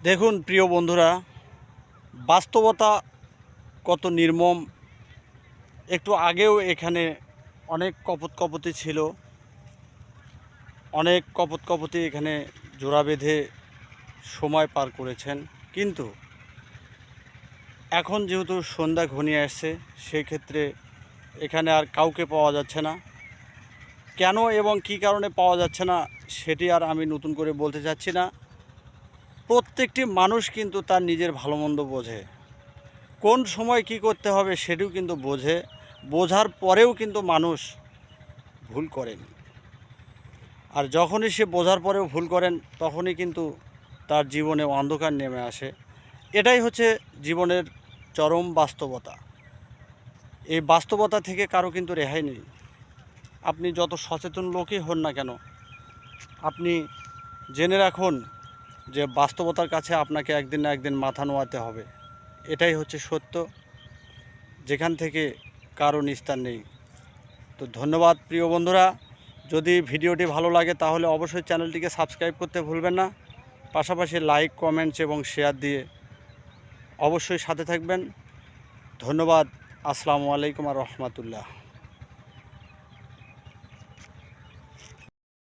দেখুন, প্রিয় বন্ধুরা, বাস্তবতা কত নির্মম। একটু আগেও এখানে অনেক কপত কপতি ছিল। অনেক কপত কপতি এখানে জোড়া বেঁধে সময় পার করেছেন। কিন্তু এখন যেহেতু সন্ধ্যা ঘনিয়ে আসছে সেই ক্ষেত্রে এখানে আর কাউকে পাওয়া যাচ্ছে না। কেন এবং কী কারণে পাওয়া যাচ্ছে না, সেটি আর আমি নতুন করে বলতে চাচ্ছি না। প্রত্যেকটি মানুষ কিন্তু তার নিজের ভালো মন্দ বোঝে। কোন সময় কি করতে হবে সেটিও কিন্তু বোঝে। বোঝার পরেও কিন্তু মানুষ ভুল করেন। আর যখনই সে বোঝার পরেও ভুল করেন, তখনই কিন্তু তার জীবনে অন্ধকার নেমে আসে। এটাই হচ্ছে জীবনের চরম বাস্তবতা। এই বাস্তবতা থেকে কারও কিন্তু রেহাই নেই। আপনি যত সচেতন লোকই হন না কেন, আপনি জেনে রাখুন যে বাস্তবতার কাছে আপনাকে একদিন না একদিন মাথা নোয়াতে হবে। এটাই হচ্ছে সত্য। যেখান থেকে কারও নিস্তার নেই। তো ধন্যবাদ প্রিয় বন্ধুরা। যদি ভিডিওটি ভালো লাগে তাহলে অবশ্যই চ্যানেলটিকে সাবস্ক্রাইব করতে ভুলবেন না। পাশাপাশি লাইক, কমেন্টস এবং শেয়ার দিয়ে অবশ্যই সাথে থাকবেন। ধন্যবাদ। আসসালামু আলাইকুম আর রহমতুল্লাহ।